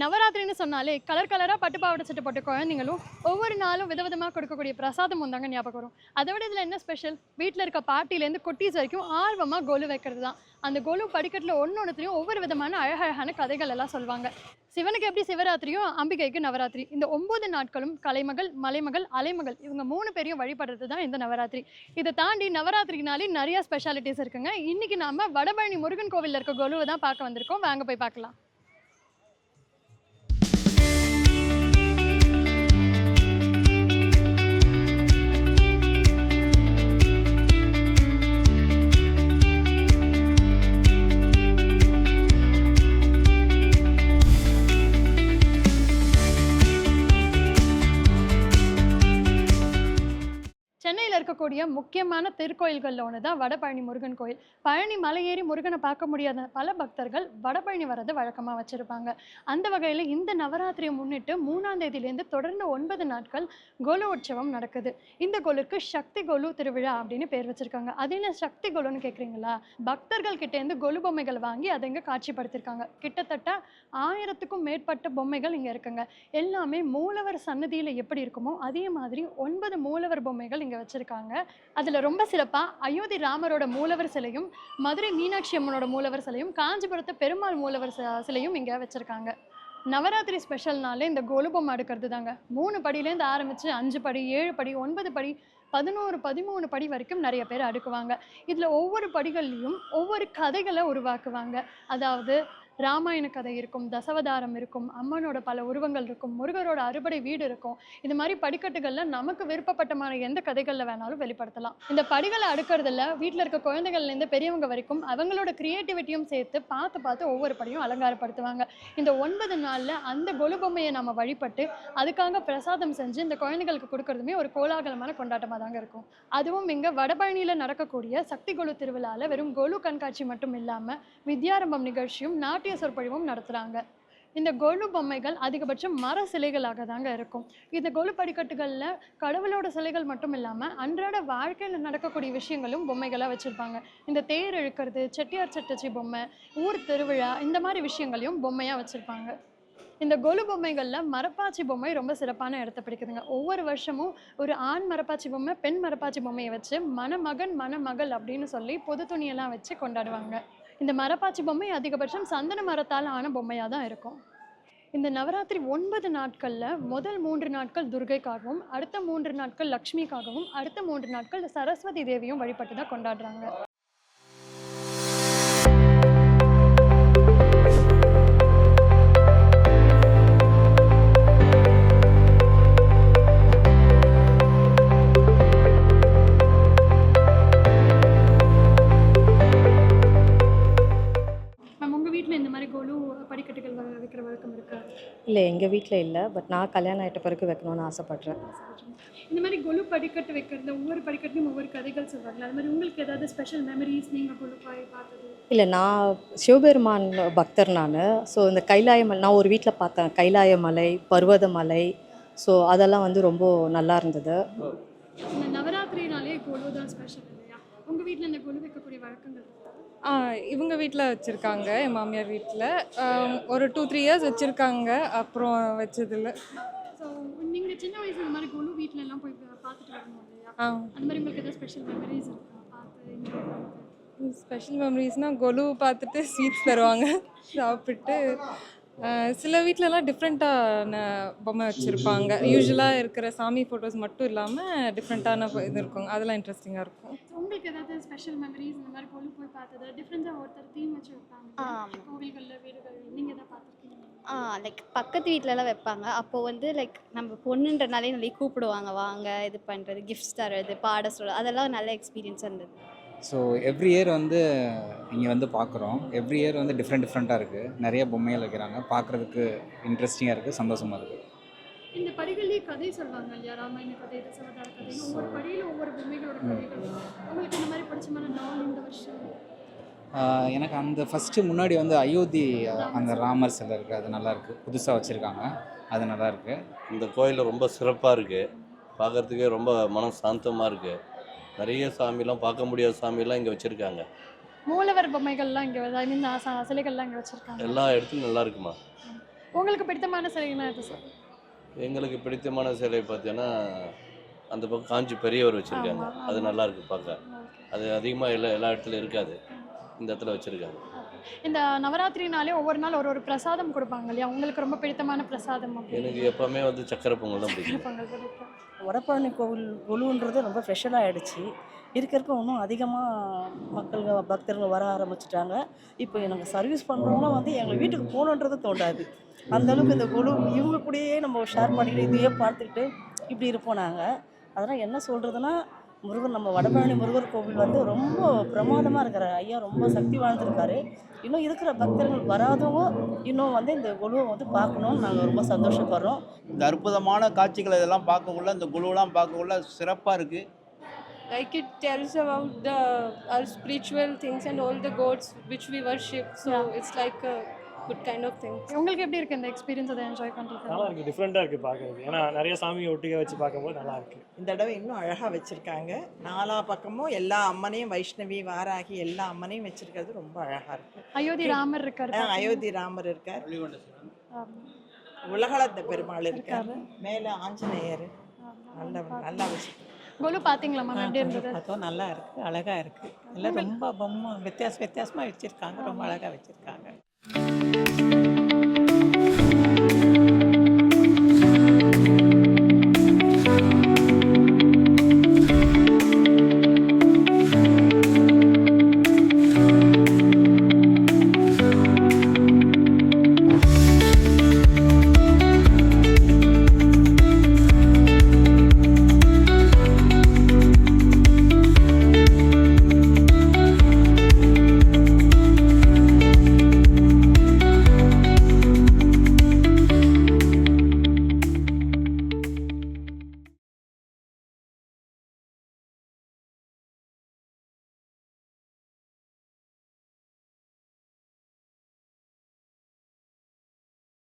நவராத்திரின்னு சொன்னாலே கலர் கலராக பட்டு பாவாடை சட்டை போட்ட குழந்தைங்களும் ஒவ்வொரு நாளும் விதவிதமாக கொடுக்கக்கூடிய பிரசாதம் வந்தாங்க ஞாபகம் வரும். அதை விட இதில் என்ன ஸ்பெஷல் வீட்டில் இருக்க பாட்டிலேருந்து குட்டீஸ் வரைக்கும் ஆர்வமாக கொலு வைக்கிறது தான். அந்த கோலு படிக்கட்டில் ஒன்று ஒன்றுத்துலையும் ஒவ்வொரு விதமான அழகழகான கதைகள் எல்லாம் சொல்லுவாங்க. சிவனுக்கு எப்படி சிவராத்திரியும் அம்பிகைக்கு நவராத்திரி. இந்த ஒம்பது நாட்களும் கலைமகள் மலைமகள் அலைமகள் இவங்க மூணு பேரையும் வழிபடுறது தான் இந்த நவராத்திரி. இதை தாண்டி நவராத்திரினாலே நிறைய ஸ்பெஷாலிட்டிஸ் இருக்குங்க. இன்றைக்கி நாம் வடபழனி முருகன் கோவிலில் இருக்க கொலுவை தான் பார்க்க வந்திருக்கோம். வாங்க போய் பார்க்கலாம். இருக்கக்கூடிய முக்கியமான திருக்கோயில்களில் ஒன்று தான் வடபழனி முருகன் கோயில். பழனி மலையேறி முருகனை பார்க்க முடியாத பல பக்தர்கள் வடபழனி வரது வழக்கமாக வச்சுருப்பாங்க. அந்த வகையில் இந்த நவராத்திரியை முன்னிட்டு மூணாம் தேதியிலேருந்து தொடர்ந்து ஒன்பது நாட்கள் கொலு உற்சவம் நடக்குது. இந்த கோலுக்கு சக்தி கொலு திருவிழா அப்படின்னு பேர் வச்சுருக்காங்க. அது என்ன சக்தி கொலுன்னு கேட்குறீங்களா பக்தர்கள் கிட்டேருந்து கொலு பொம்மைகள் வாங்கி அதை இங்கே காட்சிப்படுத்தியிருக்காங்க கிட்டத்தட்ட ஆயிரத்துக்கும் மேற்பட்ட பொம்மைகள் இங்கே இருக்குங்க. எல்லாமே மூலவர் சன்னதியில் எப்படி இருக்குமோ அதே மாதிரி ஒன்பது மூலவர் பொம்மைகள் இங்கே வச்சுருக்காங்க. அதில் ரொம்ப சிறப்பாக அயோத்தி ராமரோட மூலவர் சிலையும் மதுரை மீனாட்சி அம்மனோட மூலவர் சிலையும் காஞ்சிபுரத்து பெருமாள் மூலவர் சிலையும் இங்கே வச்சுருக்காங்க. நவராத்திரி ஸ்பெஷல்னாலே இந்த கொலு அடுக்கிறது தாங்க மூணு படியிலேருந்து ஆரம்பித்து அஞ்சு படி ஏழு படி ஒன்பது படி பதினோரு பதிமூணு படி வரைக்கும் நிறைய பேர் அடுக்குவாங்க. இதில் ஒவ்வொரு படிகள்லையும் ஒவ்வொரு கதைகளை உருவாக்குவாங்க. அதாவது ராமாயண கதை இருக்கும் தசவதாரம் இருக்கும் அம்மனோட பல உருவங்கள் இருக்கும் முருகரோட அறுபடை வீடு இருக்கும். இது மாதிரி படிக்கட்டுகளில் நமக்கு விருப்பப்பட்டமான எந்த கதைகளில் வேணாலும் வெளிப்படுத்தலாம். இந்த படிகளை அடுக்கிறதுல வீட்டில் இருக்க குழந்தைகள்லேருந்து பெரியவங்க வரைக்கும் அவங்களோட க்ரியேட்டிவிட்டியும் சேர்த்து பார்த்து பார்த்து ஒவ்வொரு படியும் அலங்காரப்படுத்துவாங்க. இந்த ஒன்பது நாளில் அந்த கொலு பொம்மையை நம்ம வழிபட்டு அதுக்காக பிரசாதம் செஞ்சு இந்த குழந்தைகளுக்கு கொடுக்கறதுமே ஒரு கோலாகலமான கொண்டாட்டமாக தாங்க இருக்கும். அதுவும் இங்கே வடபழனியில் நடக்கக்கூடிய சக்தி கொலு திருவிழாவில் வெறும் கொலு கண்காட்சி மட்டும் இல்லாமல் வித்யாரம்பம் நிகழ்ச்சியும் நாட்டிய சொற்பொழிவும் நடத்துகிறாங்க இந்த கொலு பொம்மைகள் அதிகபட்சம் மர சிலைகளாக தாங்க இருக்கும். இந்த கொலு படிக்கட்டுகளில் கடவுளோட சிலைகள் மட்டும் இல்லாமல் அன்றாட வாழ்க்கையில் நடக்கக்கூடிய விஷயங்களும் பொம்மைகளாக வச்சுருப்பாங்க. இந்த தேர் இழுக்கிறது செட்டியார் சட்டச்சி பொம்மை ஊர் திருவிழா இந்த மாதிரி விஷயங்களையும் பொம்மையாக வச்சுருப்பாங்க. இந்த கொலு பொம்மைகளில் மரப்பாச்சி பொம்மை ரொம்ப சிறப்பான இடத்த பிடிக்குதுங்க. ஒவ்வொரு வருஷமும் ஒரு ஆண் மரப்பாச்சி பொம்மை பெண் மரப்பாச்சி பொம்மையை வச்சு மணமகன் மணமகள் அப்படின்னு சொல்லி பொது துணியெல்லாம் வச்சு கொண்டாடுவாங்க. இந்த மரப்பாச்சி பொம்மை அதிகபட்சம் சந்தன மரத்தால் ஆன பொம்மையாக தான் இருக்கும். இந்த நவராத்திரி ஒன்பது நாட்களில் முதல் மூன்று நாட்கள் துர்கைக்காகவும் அடுத்த மூன்று நாட்கள் லக்ஷ்மிக்காகவும் அடுத்த மூன்று நாட்கள் சரஸ்வதி தேவியும் வழிபட்டு தான் கொண்டாடுறாங்க. இல்லை எங்கள் வீட்டில் இல்லை. பட் நான் கல்யாணம் ஆகிட்ட பிறகு வைக்கணும்னு ஆசைப்பட்றேன். இந்த மாதிரி கொலு படிக்கட்டு வைக்கிறது ஒவ்வொரு படிக்கட்டுலையும் ஒவ்வொரு கதைகள் சொல்வாங்க அது மாதிரி உங்களுக்கு ஏதாவது ஸ்பெஷல் மெமரிஸ் நீங்கள் கொலு பார்த்தது? இல்லை நான் சிவபெருமான் பக்தர் நான். ஸோ இந்த கைலாய மலை நான் ஒரு வீட்டில் பார்த்தேன். கைலாய மலை பர்வதமலை ஸோ அதெல்லாம் வந்து ரொம்ப நல்லா இருந்தது. இந்த நவராத்திரினாலே கொலு தான் ஸ்பெஷல் இல்லையா? உங்கள் வீட்டில் இந்த கொலு வைக்கக்கூடிய வழக்கங்கள் இவங்க வீட்டில் வச்சுருக்காங்க என் மாமியார் வீட்டில் ஒரு டூ த்ரீ இயர்ஸ் வச்சுருக்காங்க அப்புறம் வச்சதில்ல. ஸோ நீங்கள் சின்ன வயசுல இந்த மாதிரி கொலு வீட்ல எல்லாம் போய் பார்த்துட்டு ஆ. அந்த மாதிரி உங்களுக்கு ஏதாவது ஸ்பெஷல் மெமரிஸ் இருக்கா? பார்த்து? ஸ்பெஷல் மெமரிஸ்னால் கொலு பார்த்துட்டு ஸ்வீட்ஸ் தருவாங்க சாப்பிட்டு சில வீட்டிலலாம் டிஃப்ரெண்ட்டான பொம்மை வச்சுருப்பாங்க. யூஸ்வலாக இருக்கிற சாமி ஃபோட்டோஸ் மட்டும் இல்லாமல் டிஃப்ரெண்ட்டான இது இருக்கும். அதெல்லாம் இன்ட்ரெஸ்டிங்காக இருக்கும். உங்களுக்கு ஏதாவது ஸ்பெஷல் மெமரிஸ் இந்த மாதிரி கொலு போய் பார்த்தது? டிஃப்ரெண்ட்டாக ஒருத்தர் தீம் வச்சு வைப்பாங்க? கோவில்களில் வீடுகள் நீங்கள் எதாவது பார்த்துருக்கீங்க ஆ லைக் பக்கத்து வீட்டிலலாம் வைப்பாங்க. அப்போது வந்து லைக் நம்ம பொண்ணுன்றனாலே நிறைய கூப்பிடுவாங்க. வாங்க இது பண்ணுறது கிஃப்ட்ஸ் தர்றது பாட சொல்கிறது அதெல்லாம் நல்ல எக்ஸ்பீரியன்ஸ் இருந்தது. ஸோ எவ்ரி இயர் வந்து இங்கே வந்து பார்க்குறோம் எவ்ரி இயர் வந்து டிஃப்ரெண்ட் டிஃப்ரெண்ட்டாக இருக்குது நிறைய பொம்மைகள் வைக்கிறாங்க. பார்க்குறதுக்கு இன்ட்ரெஸ்டிங்காக இருக்குது சந்தோஷமாக இருக்குது இந்த படிகள்லேயே கதை சொல்லுவாங்க இல்லையா? ராமாயண கதை தசவதார கதை ஒவ்வொரு படியில ஒவ்வொரு பொம்மைகளோட கதைகள். உங்களுக்கு இந்த மாதிரி பிடிச்சமான நாள் இந்த வருஷம்? எனக்கு அந்த ஃபஸ்ட்டு முன்னாடி வந்து அயோத்தி அந்த ராமர் சிலை இருக்குது அது நல்லா இருக்குது புதுசாக வச்சுருக்காங்க. அது நல்லா இருக்குது இந்த கோயில் ரொம்ப சிறப்பாக இருக்குது பார்க்கறதுக்கே ரொம்ப மனம் சாந்தமாக இருக்குது நிறைய சாமிலாம் பார்க்க முடியாத சாமிலாம் இங்கே வச்சுருக்காங்க. மூலவர் பொம்மைகள்லாம் இங்கே ஐ மீன் சிலைகள்லாம் இங்கே வச்சுருக்காங்க. எல்லா இடத்துலையும் நல்லா இருக்குமா? உங்களுக்கு பிடித்தமான சிலைன்னா எது சார்? எங்களுக்கு பிடித்தமான சிலை பார்த்தீங்கன்னா அந்த பக்கம் காஞ்சி பெரியவர் வச்சுருக்காங்க. அது. நல்லா இருக்கு பார்க்க. அது அதிகமாக எல்லா எல்லா இடத்துலையும் இருக்காது. இந்த இடத்துல வச்சுருக்காங்க. இந்த நவராத்திரினாலே ஒவ்வொரு நாள் ஒரு ஒரு பிரசாதம் கொடுப்பாங்க இல்லையா? உங்களுக்கு ரொம்ப பிடித்தமான பிரசாதம் எனக்கு எப்போவுமே வந்து சக்கரை பொங்கல் தான் பிடிக்கும். பொங்கல் பிடிக்கும். வடபழனி கோவில் குழுன்றது ரொம்ப ஸ்பெஷலாக ஆயிடுச்சு. இருக்கிறப்ப இன்னும் அதிகமாக மக்கள் பக்தர்கள் வர ஆரம்பிச்சிட்டாங்க. இப்போ எனக்கு சர்வீஸ் பண்ணுறவங்களும் வந்து எங்கள் வீட்டுக்கு போகணுன்றது தோண்டாது அந்த அளவுக்கு இந்த குழு இவங்க கூடயே நம்ம ஷேர் பண்ணிட்டு இதையே பார்த்துக்கிட்டு இப்படி இருப்போம் நாங்கள் அதனால் என்ன சொல்கிறதுனா முருகன் நம்ம வடபழனி முருகர் கோவில் வந்து ரொம்ப பிரமாதமாக இருக்கிற ஐயா ரொம்ப சக்தி வாழ்ந்திருக்காரு இன்னும் இருக்கிற பக்தர்கள் வராதவங்க இன்னும் வந்து இந்த குழுவை வந்து பார்க்கணுன்னு நாங்கள் ரொம்ப சந்தோஷப்படுறோம். இந்த அற்புதமான காட்சிகள் இதெல்லாம் பார்க்கக்குள்ள இந்த குழுவெல்லாம் பார்க்கக்குள்ள சிறப்பாக இருக்குது like it tells about the our spiritual things and all the gods which we worship. So it's like a good kind of thing உங்களுக்கு எப்படி இருக்கு இந்த எக்ஸ்பீரியன்ஸ் அதை என்ஜாய் பண்றது? நல்லா இருக்குது டிஃப்ரெண்ட்டாக இருக்குது பார்க்குறது ஏன்னா நிறைய சாமியை ஒட்டிக்க வச்சு பார்க்கும்போது நல்லா இருக்குது இந்த தடவை இன்னும் அழகாக வச்சுருக்காங்க. நாலா பக்கமும் எல்லா அம்மனையும் வைஷ்ணவி வாராகி எல்லா அம்மனையும் வச்சிருக்கிறது ரொம்ப அழகாக இருக்கு. அயோத்தி ராமர் இருக்காரு ஆ, அயோத்தி ராமர் இருக்கார். ஆமா. உலகளந்த பெருமாள் இருக்கார். மேலே ஆஞ்சநேயர். நல்ல நல்லா வச்சுருக்காங்க கோலு பாத்தீங்களா மேம் எப்படி இருந்தது? பார்த்தோம் நல்லா இருக்கு அழகா இருக்கு. எல்லாம் ரொம்ப பொம்மை வித்தியாச வித்தியாசமா வச்சிருக்காங்க. ரொம்ப அழகா வச்சிருக்காங்க.